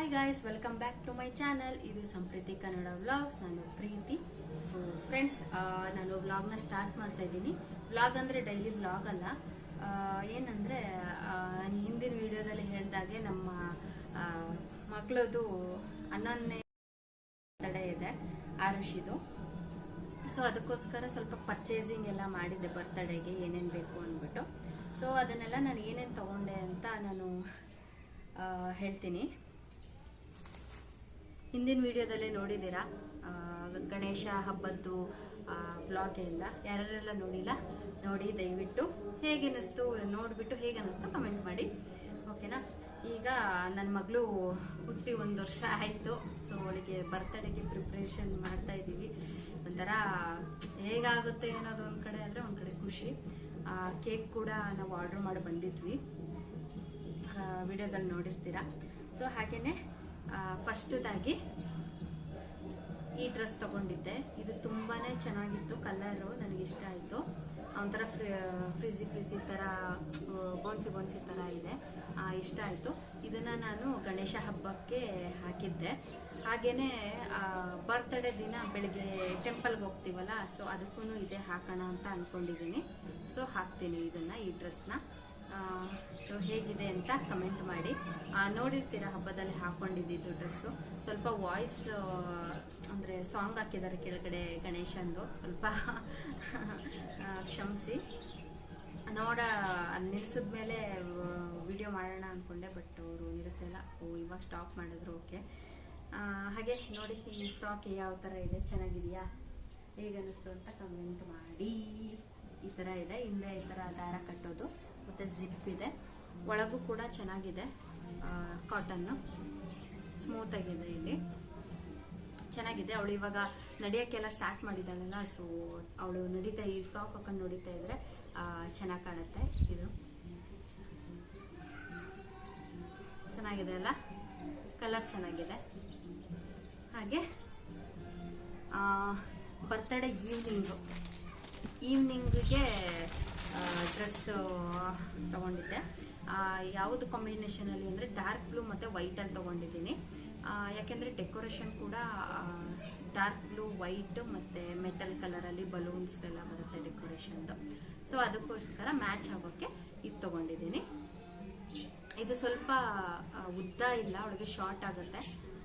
Hi guys welcome back to my channel ಇದು Sampreethi Kannada vlogs ನಾನು ಪ್ರೀತಿ. So friends ನಾನು ವ್ಲಾಗ್ನ ಸ್ಟಾರ್ಟ್ ಮಾಡ್ತಾ ಇದ್ದೀನಿ. ವ್ಲಾಗ್ ಅಂದರೆ ಡೈಲಿ ವ್ಲಾಗ್ ಅಲ್ಲ. ಏನಂದರೆ ಹಿಂದಿನ ವಿಡಿಯೋದಲ್ಲಿ ಹೇಳಿದಾಗೆ ನಮ್ಮ ಮಗಳದು ಹನ್ನೊಂದನೇ ತಡೆ ಇದೆ, ಆರುಷಿದು. ಸೊ ಅದಕ್ಕೋಸ್ಕರ ಸ್ವಲ್ಪ ಪರ್ಚೇಸಿಂಗ್ ಎಲ್ಲ ಮಾಡಿದ್ದೆ ಬರ್ತಡೆಗೆ, ಏನೇನು ಬೇಕು ಅಂದ್ಬಿಟ್ಟು. ಸೊ ಅದನ್ನೆಲ್ಲ ನಾನು ಏನೇನು ತಗೊಂಡೆ ಅಂತ ನಾನು ಹೇಳ್ತೀನಿ. ಹಿಂದಿನ ವಿಡಿಯೋದಲ್ಲೇ ನೋಡಿದ್ದೀರಾ? ಗಣೇಶ ಹಬ್ಬದ್ದು ವ್ಲಾಗ್ ಎಲ್ಲ ಯಾರ್ಯಾರೆಲ್ಲ ನೋಡಿಲ್ಲ, ನೋಡಿ, ದಯವಿಟ್ಟು ಹೇಗೆ ಅನ್ನಿಸ್ತು, ನೋಡಿಬಿಟ್ಟು ಹೇಗೆ ಅನ್ನಿಸ್ತು ಕಮೆಂಟ್ ಮಾಡಿ. ಓಕೆನಾ ಈಗ ನನ್ನ ಮಗಳು ಹುಟ್ಟಿ ಒಂದು ವರ್ಷ ಆಯಿತು. ಸೊ ಅವಳಿಗೆ ಬರ್ತಡೇಗೆ ಪ್ರಿಪ್ರೇಷನ್ ಮಾಡ್ತಾ ಇದ್ದೀವಿ. ಒಂಥರ ಹೇಗಾಗುತ್ತೆ ಅನ್ನೋದು ಒಂದು ಕಡೆ ಆದರೆ ಒಂದು ಕಡೆ ಖುಷಿ. ಕೇಕ್ ಕೂಡ ನಾವು ಆರ್ಡ್ರ್ ಮಾಡಿ ಬಂದಿದ್ವಿ. ವಿಡಿಯೋದಲ್ಲಿ ನೋಡಿರ್ತೀರಾ? ಸೊ ಹಾಗೆಯೇ ಫಸ್ಟ್ದಾಗಿ ಈ ಡ್ರೆಸ್ ತಗೊಂಡಿದ್ದೆ. ಇದು ತುಂಬಾ ಚೆನ್ನಾಗಿತ್ತು ಕಲರು ಇಷ್ಟ ಆಯಿತು. ಒಂಥರ ಫ್ರಿ ಫ್ರಿಜಿ ಫ್ರಿಜಿ ಥರ ಬೋನ್ಸಿ ಬೋನ್ಸಿ ಥರ ಇದೆ. ಇಷ್ಟ ಆಯಿತು. ಇದನ್ನು ನಾನು ಗಣೇಶ ಹಬ್ಬಕ್ಕೆ ಹಾಕಿದ್ದೆ. ಹಾಗೆಯೇ ಬರ್ತ್ಡೇ ದಿನ ಬೆಳಿಗ್ಗೆ ಟೆಂಪಲ್ಗೆ ಹೋಗ್ತೀವಲ್ಲ ಸೊ ಅದಕ್ಕೂ ಇದೇ ಹಾಕೋಣ ಅಂತ ಅಂದ್ಕೊಂಡಿದ್ದೀನಿ ಸೊ ಹಾಕ್ತೀನಿ ಇದನ್ನು, ಈ ಡ್ರೆಸ್ನ ಸೊ ಹೇಗಿದೆ ಅಂತ ಕಮೆಂಟ್ ಮಾಡಿ. ನೋಡಿರ್ತೀರಾ ಹಬ್ಬದಲ್ಲಿ ಹಾಕೊಂಡಿದ್ದು ಡ್ರೆಸ್ಸು ಸ್ವಲ್ಪ ವಾಯ್ಸ್ ಅಂದರೆ ಸಾಂಗ್ ಹಾಕಿದ್ದಾರೆ ಕೆಳಗಡೆ ಗಣೇಶಂದು. ಸ್ವಲ್ಪ ಕ್ಷಮಿಸಿ. ನೋಡ ನಿಲ್ಲಿಸಿದ ಮೇಲೆ ವಿಡಿಯೋ ಮಾಡೋಣ ಅಂದ್ಕೊಂಡೆ ಬಟ್ ಅವರು ನಿಲ್ಲಿಸ್ತಾ ಇಲ್ಲ. ಓ, ಇವಾಗ ಸ್ಟಾಪ್ ಮಾಡಿದ್ರು ಓಕೆ ಹಾಗೆ ನೋಡಿ, ಈ ಫ್ರಾಕ್ ಯಾವ ಥರ ಇದೆ, ಚೆನ್ನಾಗಿದೆಯಾ? ಹೇಗೆ ಅನ್ನಿಸ್ತು ಅಂತ ಕಮೆಂಟ್ ಮಾಡಿ. ಈ ಥರ ಇದೆ ಹಿಂದೆ ಈ ಥರ ದಾರ ಕಟ್ಟೋದು. ಮತ್ತು ಜಿಪ್ ಇದೆ. ಒಳಗೂ ಕೂಡ ಚೆನ್ನಾಗಿದೆ ಕಾಟನ್ನು ಸ್ಮೂತಾಗಿದೆ ಇಲ್ಲಿ. ಚೆನ್ನಾಗಿದೆ. ಅವಳು ಇವಾಗ ನಡೆಯೋಕ್ಕೆಲ್ಲ ಸ್ಟಾರ್ಟ್ ಮಾಡಿದ್ದಾಳಲ್ಲ ಸೊ ಅವಳು ನಡೀತಾ, ಈ ಫ್ರಾಕ್ ಹಾಕೊಂಡು ನಡೀತಾ ಇದ್ರೆ ಚೆನ್ನಾಗಿ ಕಾಣುತ್ತೆ ಇದು. ಚೆನ್ನಾಗಿದೆ ಅಲ್ಲ? ಕಲರ್ ಚೆನ್ನಾಗಿದೆ. ಹಾಗೆ ಬರ್ತಡೇ ಈವ್ನಿಂಗು ಈವ್ನಿಂಗಿಗೆ ಡ್ರೆಸ್ ತಗೊಂಡಿದ್ದೆ. ಯಾವುದು ಕಾಂಬಿನೇಷನಲ್ಲಿ ಅಂದರೆ ಡಾರ್ಕ್ ಬ್ಲೂ ಮತ್ತು ವೈಟಲ್ಲಿ ತೊಗೊಂಡಿದ್ದೀನಿ. ಯಾಕೆಂದರೆ ಡೆಕೋರೇಷನ್ ಕೂಡ ಡಾರ್ಕ್ ಬ್ಲೂ ವೈಟ್ ಮತ್ತು ಮೆಟಲ್ ಕಲರಲ್ಲಿ ಬಲೂನ್ಸ್ ಎಲ್ಲ ಬರುತ್ತೆ ಡೆಕೋರೇಷನ್ದು ಸೊ ಅದಕ್ಕೋಸ್ಕರ ಮ್ಯಾಚ್ ಆಗೋಕ್ಕೆ ಇದು ತೊಗೊಂಡಿದ್ದೀನಿ. ಇದು ಸ್ವಲ್ಪ ಉದ್ದ ಇಲ್ಲ ಅವಳಿಗೆ ಶಾರ್ಟ್ ಆಗುತ್ತೆ.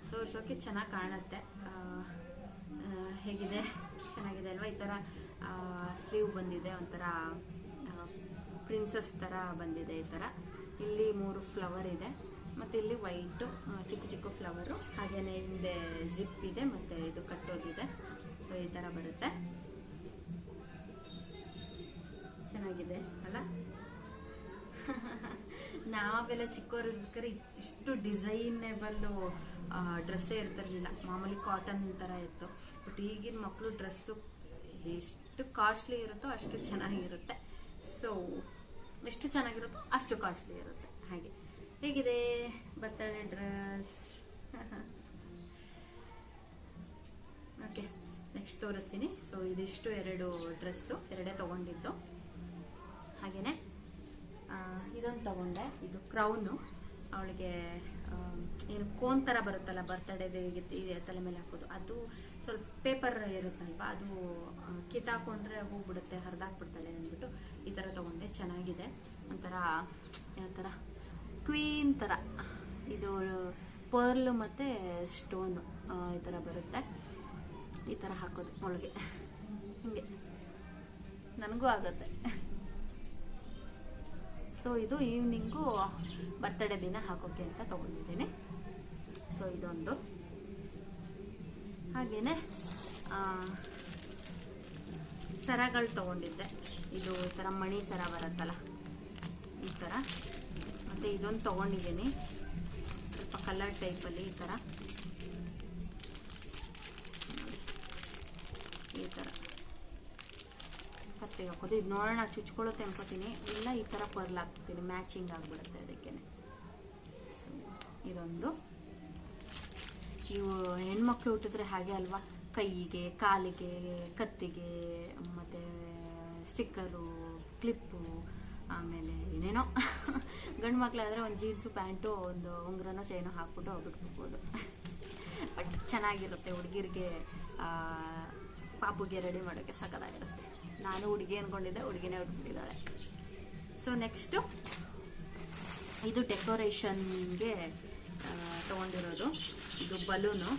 ಸೊ ಶೋಕೆ ಚೆನ್ನಾಗಿ ಕಾಣುತ್ತೆ. ಹೇಗಿದೆ? ಚೆನ್ನಾಗಿದೆ ಅಲ್ವಾ? ಈ ಥರ ಸ್ಲೀವ್ ಬಂದಿದೆ, ಒಂಥರ ಪ್ರಿನ್ಸಸ್ ಥರ ಬಂದಿದೆ ಈ ಥರ ಇಲ್ಲಿ ಮೂರು ಫ್ಲವರ್ ಇದೆ. ಮತ್ತು ಇಲ್ಲಿ ವೈಟು ಚಿಕ್ಕ ಚಿಕ್ಕ ಫ್ಲವರು ಹಾಗೆಯೇ ಹಿಂದೆ ಜಿಪ್ ಇದೆ, ಮತ್ತು ಇದು ಕಟ್ಟೋದಿದೆ. ಸೊ ಈ ಥರ ಬರುತ್ತೆ. ಚೆನ್ನಾಗಿದೆ ಅಲ್ಲ? ನಾವೆಲ್ಲ ಚಿಕ್ಕವರು ಇರ್ಬೇಕಾದ್ರೆ ಇಷ್ಟು ಡಿಸೈನೇಬಲ್ಲು ಡ್ರೆಸ್ಸೇ ಇರ್ತಿರಲಿಲ್ಲ. ಮಾಮೂಲಿ ಕಾಟನ್ ಥರ ಇತ್ತು. ಬಟ್ ಈಗಿನ ಮಕ್ಕಳು ಡ್ರೆಸ್ಸು ಎಷ್ಟು ಕಾಸ್ಟ್ಲಿ ಇರುತ್ತೋ ಅಷ್ಟು ಚೆನ್ನಾಗಿರುತ್ತೆ. ಸೊ ಎಷ್ಟು ಚೆನ್ನಾಗಿರುತ್ತೋ ಅಷ್ಟು ಕಾಸ್ಟ್ಲಿ ಇರುತ್ತೆ. ಹಾಗೆ. ಹೇಗಿದೆ? ಬರ್ತಡೇ ಡ್ರೆಸ್ ಓಕೆ ನೆಕ್ಸ್ಟ್ ತೋರಿಸ್ತೀನಿ. ಸೊ ಇದಿಷ್ಟು ಎರಡು ಡ್ರೆಸ್ಸು ಎರಡೇ ತೊಗೊಂಡಿದ್ದು. ಹಾಗೆಯೇ ಇದೊಂದು ತಗೊಂಡೆ. ಇದು ಕ್ರೌನು ಅವಳಿಗೆ ಏನು ಕೋನ್ ಥರ ಬರುತ್ತಲ್ಲ ಬರ್ತಡೇ ತಲೆ ಮೇಲೆ ಹಾಕೋದು. ಅದು ಸ್ವಲ್ಪ ಪೇಪರ್ ಇರುತ್ತಲ್ವ, ಅದು ಕಿತ್ತಾಕೊಂಡ್ರೆ ಹೋಗ್ಬಿಡುತ್ತೆ ಹರಿದಾಕ್ಬಿಡ್ತಾಳೆ ಅಂದ್ಬಿಟ್ಟು ಈ ಥರ ತೊಗೊಂಡೆ, ಚೆನ್ನಾಗಿದೆ. ಒಂಥರ ಯಾವ ಥರ ಕ್ವೀನ್ ಥರ. ಇದು ಪರ್ಲ್ ಮತ್ತು ಸ್ಟೋನು ಈ ಥರ ಬರುತ್ತೆ. ಈ ಥರ ಹಾಕೋದು ಒಳಗೆ. ಹಿಂಗೆ. ನನಗೂ ಆಗುತ್ತೆ. ಸೊ, ಇದು ಈವ್ನಿಂಗು ಬರ್ತಡೇ ದಿನ ಹಾಕೋಕ್ಕೆ ಅಂತ ತೊಗೊಂಡಿದ್ದೀನಿ. ಸೊ, ಇದೊಂದು. ಹಾಗೆಯೇ ಸರಗಳು ತೊಗೊಂಡಿದ್ದೆ. ಇದು ಈ ಥರ ಮಣಿ ಸರ ಬರುತ್ತಲ್ಲ, ಈ ಥರ ಮತ್ತು ಇದೊಂದು ತೊಗೊಂಡಿದ್ದೀನಿ. ಸ್ವಲ್ಪ ಕಲರ್ ಟೈಪಲ್ಲಿ ಈ ಥರ ಈ ಥರ ಕತ್ತಿಗೆ ಹಾಕೋದು. ಇದು ನೋಡೋಣ, ಚುಚ್ಕೊಳ್ಳುತ್ತೆ ಅನ್ಕೋತೀನಿ. ಇಲ್ಲ, ಈ ಥರ ಪರ್ಲ್ ಹಾಕ್ತೀನಿ ಮ್ಯಾಚಿಂಗ್ ಆಗಿಬಿಡುತ್ತೆ ಅದಕ್ಕೆ ಇದೊಂದು. ಇವು ಹೆಣ್ಮಕ್ಳು ಹುಟ್ಟಿದ್ರೆ ಹಾಗೆ ಅಲ್ವಾ? ಕೈಗೆ, ಕಾಲಿಗೆ, ಕತ್ತಿಗೆ, ಮತ್ತು ಸ್ಟಿಕ್ಕರು, ಕ್ಲಿಪ್ಪು, ಆಮೇಲೆ ಏನೇನೋ. ಗಂಡು ಮಕ್ಕಳಾದರೆ ಒಂದು ಜೀನ್ಸು, ಪ್ಯಾಂಟು, ಒಂದು ಉಂಗ್ರನೋ, ಚೈನೋ ಹಾಕ್ಬಿಟ್ಟು ಬಿಟ್ಬಿಡ್ಬೋದು ಬಟ್ ಚೆನ್ನಾಗಿರುತ್ತೆ ಹುಡುಗಿರಿಗೆ ಪಾಪುಗೆ ರೆಡಿ ಮಾಡೋಕ್ಕೆ ಸಖತ್ತಾಗಿರುತ್ತೆ. ನಾನು ಹುಡುಗಿ ಅಂದ್ಕೊಂಡಿದ್ದೆ ಹುಡುಗಿನೇ ಉಟ್ಬಿಟ್ಟಿದ್ದಾಳೆ ಸೊ ನೆಕ್ಸ್ಟು ಇದು ಡೆಕೋರೇಷನ್ಗೆ ತೊಗೊಂಡಿರೋದು. ಇದು ಬಲೂನು.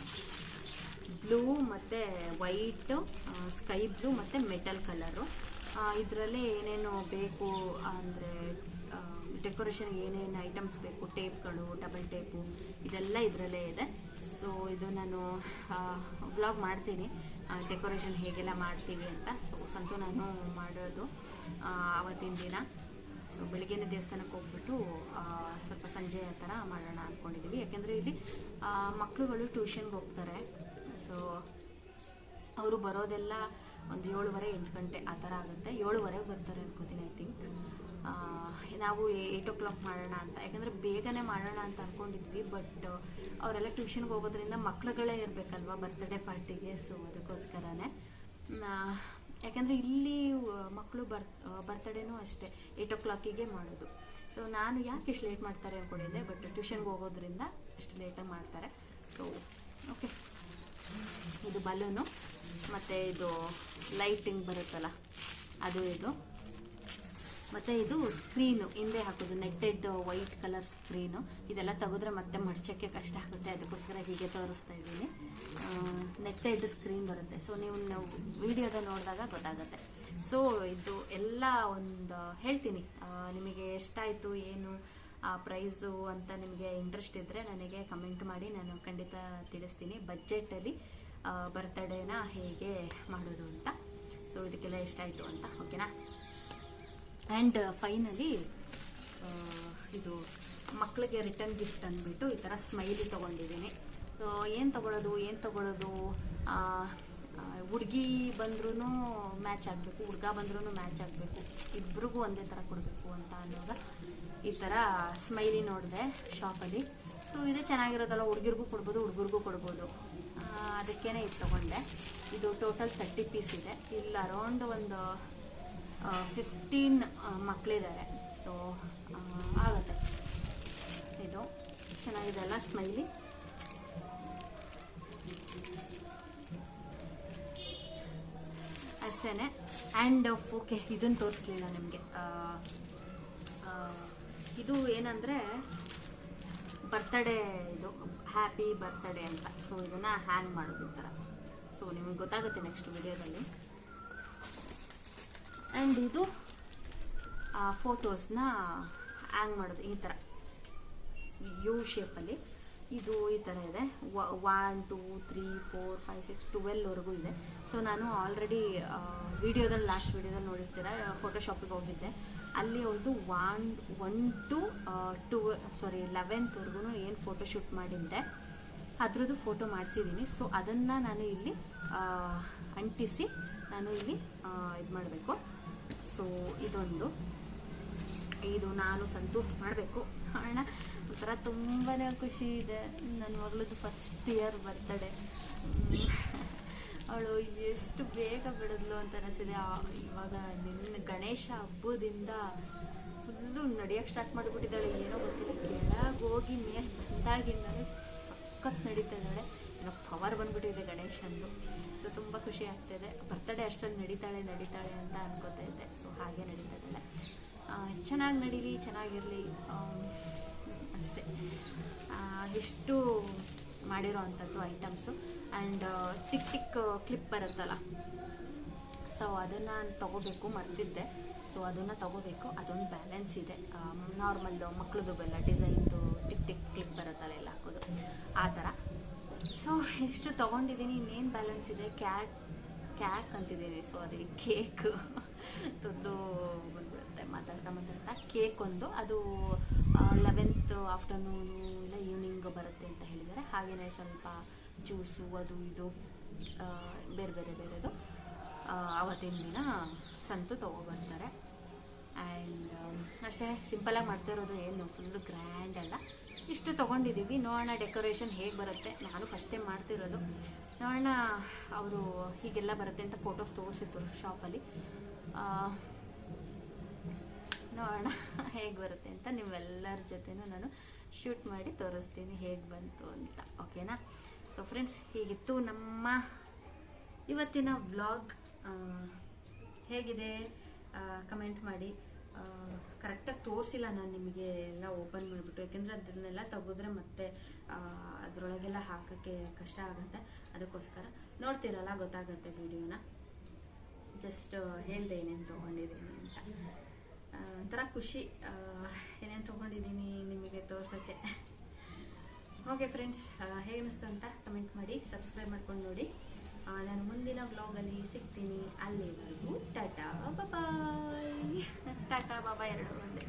ಬ್ಲೂ ಮತ್ತು ವೈಟ್ ಸ್ಕೈ ಬ್ಲೂ ಮತ್ತು ಮೆಟಲ್ ಕಲರು. ಇದರಲ್ಲಿ ಏನೇನು ಬೇಕು ಅಂದರೆ ಡೆಕೋರೇಷನ್ಗೆ ಏನೇನು ಐಟಮ್ಸ್ ಬೇಕು, ಟೇಪ್ಗಳು, ಡಬಲ್ ಟೇಪು, ಇದೆಲ್ಲ ಇದರಲ್ಲೇ ಇದೆ. ಸೊ ಇದು ನಾನು ವ್ಲಾಗ್ ಮಾಡ್ತೀನಿ. ಡೆಕೋರೇಷನ್ ಹೇಗೆಲ್ಲ ಮಾಡ್ತೀವಿ ಅಂತ. ಸೊ ಸಂತು ನಾನು ಮಾಡೋದು ಆವತ್ತಿನ ದಿನ. ಸೊ ಬೆಳಿಗ್ಗೆನೇ ದೇವಸ್ಥಾನಕ್ಕೆ ಹೋಗ್ಬಿಟ್ಟು ಸ್ವಲ್ಪ ಸಂಜೆ ಆ ಥರ ಮಾಡೋಣ ಅಂದ್ಕೊಂಡಿದ್ದೀವಿ ಯಾಕೆಂದರೆ ಇಲ್ಲಿ ಮಕ್ಕಳುಗಳು ಟ್ಯೂಷನ್ಗೆ ಹೋಗ್ತಾರೆ. ಸೊ ಅವರು ಬರೋದೆಲ್ಲ ಒಂದು ಏಳುವರೆ, ಎಂಟು ಗಂಟೆ ಆ ಥರ ಆಗುತ್ತೆ. ಏಳುವರೆಗೆ ಬರ್ತಾರೆ ಅನ್ಕೋತೀನಿ ಐ ಥಿಂಕ್ ನಾವು ಏಯ್ಟ್ ಓ ಕ್ಲಾಕ್ ಮಾಡೋಣ ಅಂತ. ಯಾಕಂದರೆ ಬೇಗನೆ ಮಾಡೋಣ ಅಂತ ಅಂದ್ಕೊಂಡಿದ್ವಿ ಬಟ್ ಅವರೆಲ್ಲ ಟ್ಯೂಷನ್ಗೆ ಹೋಗೋದ್ರಿಂದ ಮಕ್ಳುಗಳೇ ಇರಬೇಕಲ್ವ ಬರ್ತ್ಡೇ ಪಾರ್ಟಿಗೆ ಸೊ ಅದಕ್ಕೋಸ್ಕರನೇ. ಯಾಕಂದರೆ ಇಲ್ಲಿ ಮಕ್ಕಳು ಬರ್ ಬರ್ತಡೇನೂ ಅಷ್ಟೇ ಏಯ್ಟ್ ಓ ಕ್ಲಾಕಿಗೆ ಮಾಡೋದು. ಸೊ ನಾನು ಯಾಕೆ ಇಷ್ಟು ಲೇಟ್ ಮಾಡ್ತಾರೆ ಅಂದ್ಕೊಂಡಿದ್ದೆ ಬಟ್ ಟ್ಯೂಷನ್ಗೆ ಹೋಗೋದ್ರಿಂದ ಅಷ್ಟು ಲೇಟಾಗಿ ಮಾಡ್ತಾರೆ. ಸೊ ಓಕೆ ಇದು ಬಲೂನು ಮತ್ತು ಇದು ಲೈಟಿಂಗ್ ಬರುತ್ತಲ್ಲ, ಅದು ಇದು. ಮತ್ತು ಇದು ಸ್ಕ್ರೀನು ಹಿಂದೆ ಹಾಕೋದು ನೆಟ್ಟೆಡ್ ವೈಟ್ ಕಲರ್ ಸ್ಕ್ರೀನು ಇದೆಲ್ಲ ತೆಗೆದ್ರೆ ಮತ್ತೆ ಮಡ್ಚೋಕ್ಕೆ ಕಷ್ಟ ಆಗುತ್ತೆ, ಅದಕ್ಕೋಸ್ಕರ ಹೀಗೆ ತೋರಿಸ್ತಾ ಇದ್ದೀನಿ. ನೆಟ್ಟೆಡ್ ಸ್ಕ್ರೀನ್ ಬರುತ್ತೆ. ಸೊ ನೀವು ನಾವು ವಿಡಿಯೋದ ನೋಡಿದಾಗ ಗೊತ್ತಾಗುತ್ತೆ. ಸೊ ಇದು ಎಲ್ಲ ಒಂದು, ಹೇಳ್ತೀನಿ. ನಿಮಗೆ ಎಷ್ಟಾಯಿತು, ಏನು, ಆ ಪ್ರೈಸು ಅಂತ ನಿಮಗೆ ಇಂಟ್ರೆಸ್ಟ್ ಇದ್ದರೆ ನನಗೆ ಕಮೆಂಟ್ ಮಾಡಿ, ನಾನು ಖಂಡಿತ ತಿಳಿಸ್ತೀನಿ. ಬಜೆಟಲ್ಲಿ ಬರ್ತಡೇನ ಹೇಗೆ ಮಾಡೋದು ಅಂತ. ಸೊ ಇದಕ್ಕೆಲ್ಲ ಎಷ್ಟಾಯಿತು ಅಂತ ಓಕೆನಾ ಆ್ಯಂಡ್ ಫೈನಲಿ ಇದು ಮಕ್ಕಳಿಗೆ ರಿಟರ್ನ್ ಗಿಫ್ಟ್ ಅಂದ್ಬಿಟ್ಟು ಈ ಥರ ಸ್ಮೈಲಿ ತೊಗೊಂಡಿದ್ದೀನಿ. ಸೊ ಏನು ತೊಗೊಳೋದು ಏನು ತೊಗೊಳೋದು? ಹುಡುಗಿ ಬಂದ್ರೂ ಮ್ಯಾಚ್ ಆಗಬೇಕು, ಹುಡುಗ ಬಂದ್ರೂ ಮ್ಯಾಚ್ ಆಗಬೇಕು. ಇಬ್ರಿಗೂ ಒಂದೇ ಥರ ಕೊಡಬೇಕು ಅಂತ ಅನ್ನೋವಾಗ ಈ ಥರ ಸ್ಮೈಲಿ ನೋಡಿದೆ ಶಾಪಲ್ಲಿ ಸೊ ಇದೇ ಚೆನ್ನಾಗಿರೋದಲ್ಲ, ಹುಡುಗಿರ್ಗೂ ಕೊಡ್ಬೋದು, ಹುಡುಗರಿಗೂ ಕೊಡ್ಬೋದು. ಅದಕ್ಕೇ ಇದು ತೊಗೊಂಡೆ. ಇದು ಟೋಟಲ್ ತರ್ಟಿ ಪೀಸ್ ಇದೆ. ಇಲ್ಲಿ ಅರೌಂಡ್ ಒಂದು ಫಿಫ್ಟೀನ್ ಮಕ್ಕಳಿದ್ದಾರೆ ಸೊ ಆಗುತ್ತೆ. ಇದು ಚೆನ್ನಾಗಿದೆ ಅಲ್ಲ ಸ್ಮೈಲಿ ಅಷ್ಟೇ ಆ್ಯಂಡ್ ಓಕೆ ಇದನ್ನು ತೋರಿಸ್ಲಿಲ್ಲ ನಿಮಗೆ. ಇದು ಏನಂದರೆ ಬರ್ತಡೇ ಇದು. ಹ್ಯಾಪಿ ಬರ್ತಡೇ ಅಂತ. ಸೊ ಇದನ್ನು ಹ್ಯಾಂಗ್ ಮಾಡೋದು ಈ ಥರ ಸೊ ನಿಮಗೆ ಗೊತ್ತಾಗುತ್ತೆ ನೆಕ್ಸ್ಟ್ ವಿಡಿಯೋದಲ್ಲಿ ಆ್ಯಂಡ್ ಇದು ಫೋಟೋಸ್ನ ಹ್ಯಾಂಗ್ ಮಾಡೋದು, ಈ ಥರ ಯು ಶೇಪಲ್ಲಿ ಇದು ಈ ಥರ ಇದೆ. One two three four five six ಟ್ವೆಲ್ವರೆಗೂ ಇದೆ. ಸೊ ನಾನು ಆಲ್ರೆಡಿ ವಿಡಿಯೋದಲ್ಲಿ ಲಾಸ್ಟ್ ವಿಡಿಯೋದಲ್ಲಿ ನೋಡಿರ್ತೀರ ಫೋಟೋಶಾಪಿಗೆ ಹೋಗಿದ್ದೆ. ಅಲ್ಲಿ ಒಂದು ಒನ್ ಒನ್ ಟು ಟು ಸಾರಿ ಲೆವೆಂತ್ವರೆಗೂ ಏನು ಫೋಟೋ ಶೂಟ್ ಮಾಡಿದ್ದೆ, ಅದ್ರದ್ದು ಫೋಟೋ ಮಾಡಿಸಿದ್ದೀನಿ ಸೊ ಅದನ್ನು ನಾನು ಇಲ್ಲಿ ಅಂಟಿಸಿ, ನಾನು ಇಲ್ಲಿ ಇದು ಮಾಡಬೇಕು ಸೊ, ಇದೊಂದು. ಇದು ನಾನು ಸಂತು ಮಾಡಬೇಕು. ಅಣ್ಣ, ಒಂಥರ ತುಂಬಾ ಖುಷಿ ಇದೆ. ನನ್ನ ಮಗಳದ್ದು ಫಸ್ಟ್ ಇಯರ್ ಬರ್ತಡೆ ಅವಳು ಎಷ್ಟು ಬೇಗ ಬಿಡಿದ್ಲು ಅಂತ ಅನಿಸಿದೆ. ಇವಾಗ ನಿನ್ನ ಗಣೇಶ ಹಬ್ಬದಿಂದ ಫುಲ್ಲು ನಡೆಯೋಕ್ಕೆ ಸ್ಟಾರ್ಟ್ ಮಾಡಿಬಿಟ್ಟಿದ್ದಾಳೆ. ಏನೋ ಗೊತ್ತಿಲ್ಲ. ಕೆಳಗೆ ಹೋಗಿ ಮೇಲೆ ಬಂದಾಗಿಂದಲೇ ಸಖತ್ ನಡೀತಾ ಇದ್ದಾಳೆ. ಏನೋ ಪವರ್ ಬಂದ್ಬಿಟ್ಟಿದೆ ಗಣೇಶಂದು. ಸೊ ತುಂಬ ಖುಷಿ ಆಗ್ತಾಯಿದೆ ಬರ್ತಡೇ ಅಷ್ಟೊಂದು ನಡೀತಾಳೆ ನಡೀತಾಳೆ ಅಂತ ಅನ್ಕೋತಾ ಇದ್ದೆ. ಸೊ ಹಾಗೆ ನಡೀತಾ ಇದ್ದಾಳೆ. ಚೆನ್ನಾಗಿ ನಡೀಲಿ, ಚೆನ್ನಾಗಿರಲಿ. ಅಷ್ಟೇ. ಇಷ್ಟು ಮಾಡಿರೋ ಅಂಥದ್ದು items and tick tick clip ಬರುತ್ತಲ್ಲ. ಸೊ ಅದನ್ನು ತೊಗೋಬೇಕು, ಮರ್ತಿದ್ದೆ. ಸೊ ಅದನ್ನು ತೊಗೋಬೇಕು. ಅದೊಂದು ಬ್ಯಾಲೆನ್ಸ್ ಇದೆ. ನಾರ್ಮಲ್ ಮಕ್ಕಳದ್ದು ಬೆಲ್ಲ ಡಿಸೈನ್ದು ಟಿಕ್ ಟಿಕ್ ಕ್ಲಿಪ್ ಬರುತ್ತಲ್ಲ, ಎಲ್ಲ ಹಾಕೋದು. ಆ ಥರ. ಸೊ ಇಷ್ಟು ತೊಗೊಂಡಿದ್ದೀನಿ, ಇನ್ನೇನು ಬ್ಯಾಲೆನ್ಸ್ ಇದೆ? ಕ್ಯಾಕ್ ಕ್ಯಾಕ್ ಅಂತಿದ್ದೀನಿ ಸಾರಿ ಕೇಕ್ ತುದ್ದು ಬಂದ್ಬಿಡುತ್ತೆ, ಮಾತಾಡ್ತಾ ಮಾತಾಡ್ತಾ. ಕೇಕ್ ಒಂದು, ಅದು ಲೆವೆಂತ್ ಆಫ್ಟರ್ನೂನು ಇಲ್ಲ ಈವ್ನಿಂಗ್ ಬರುತ್ತೆ ಅಂತ ಹೇಳಿದ್ದಾರೆ. ಹಾಗೆಯೇ ಸ್ವಲ್ಪ ಜ್ಯೂಸು ಅದು, ಇದು ಬೇರೆ ಬೇರೆ, ಬೇರೆದು ಅವತ್ತಿನ ದಿನ ಸಂತು ತೊಗೊಬರ್ತಾರೆ ಆ್ಯಂಡ್ ಅಷ್ಟೇ ಸಿಂಪಲಾಗಿ ಮಾಡ್ತಾ ಇರೋದು ಏನು ಫುಲ್ಲು ಗ್ರ್ಯಾಂಡ್ ಅಲ್ಲ. ಇಷ್ಟು ತೊಗೊಂಡಿದ್ದೀವಿ ನೋಡೋಣ ಡೆಕೋರೇಷನ್ ಹೇಗೆ ಬರುತ್ತೆ. ನಾನು ಫಸ್ಟ್ ಮಾಡ್ತಿರೋದು ನೋಡೋಣ ಅವರು ಹೀಗೆಲ್ಲ ಬರುತ್ತೆ ಅಂತ ಫೋಟೋಸ್ ತೋರಿಸಿದ್ರು ಶಾಪಲ್ಲಿ ನೋಡೋಣ ಹೇಗೆ ಬರುತ್ತೆ ಅಂತ ನೀವೆಲ್ಲರ ಜೊತೆನೂ ನಾನು ಶೂಟ್ ಮಾಡಿ ತೋರಿಸ್ತೀನಿ ಹೇಗೆ ಬಂತು ಅಂತ. ಓಕೆನಾ ಸೊ ಫ್ರೆಂಡ್ಸ್ ಹೀಗಿತ್ತು ನಮ್ಮ ಇವತ್ತಿನ ವ್ಲಾಗ್ ಹೇಗಿದೆ? ಕಮೆಂಟ್ ಮಾಡಿ. ಕರೆಕ್ಟಾಗಿ ತೋರಿಸಿಲ್ಲ ನಾನು ನಿಮಗೆ, ಎಲ್ಲ ಓಪನ್ ಮಾಡಿಬಿಟ್ಟು. ಯಾಕೆಂದರೆ ಅದನ್ನೆಲ್ಲ ತೆಗೆದ್ರೆ ಮತ್ತೆ ಅದರೊಳಗೆಲ್ಲ ಹಾಕೋಕ್ಕೆ ಕಷ್ಟ ಆಗುತ್ತೆ. ಅದಕ್ಕೋಸ್ಕರ ನೋಡ್ತೀರಲ್ಲ, ಗೊತ್ತಾಗುತ್ತೆ ವಿಡಿಯೋನ ಜಸ್ಟ್ ಹೇಳಿದೆ ಏನೇನು ತೊಗೊಂಡಿದ್ದೀನಿ ಅಂತ. ಒಂಥರ ಖುಷಿ. ಏನೇನು ತೊಗೊಂಡಿದ್ದೀನಿ ನಿಮಗೆ ತೋರ್ಸೋಕ್ಕೆ. ಓಕೆ ಫ್ರೆಂಡ್ಸ್ ಹೇಗೆ ಅನಿಸ್ತು ಅಂತ ಕಮೆಂಟ್ ಮಾಡಿ ಸಬ್ಸ್ಕ್ರೈಬ್ ಮಾಡ್ಕೊಂಡು ನೋಡಿ. ನಾನು ಮುಂದಿನ ಬ್ಲಾಗಲ್ಲಿ ಸಿಗ್ತೀನಿ. ಅಲ್ಲಿವರೆಗೂ ಟಾಟಾ ಬಾಬಾಯ್ ಟಾಟಾ ಬಾಬಾ ಎರಡು ಒಂದೇ.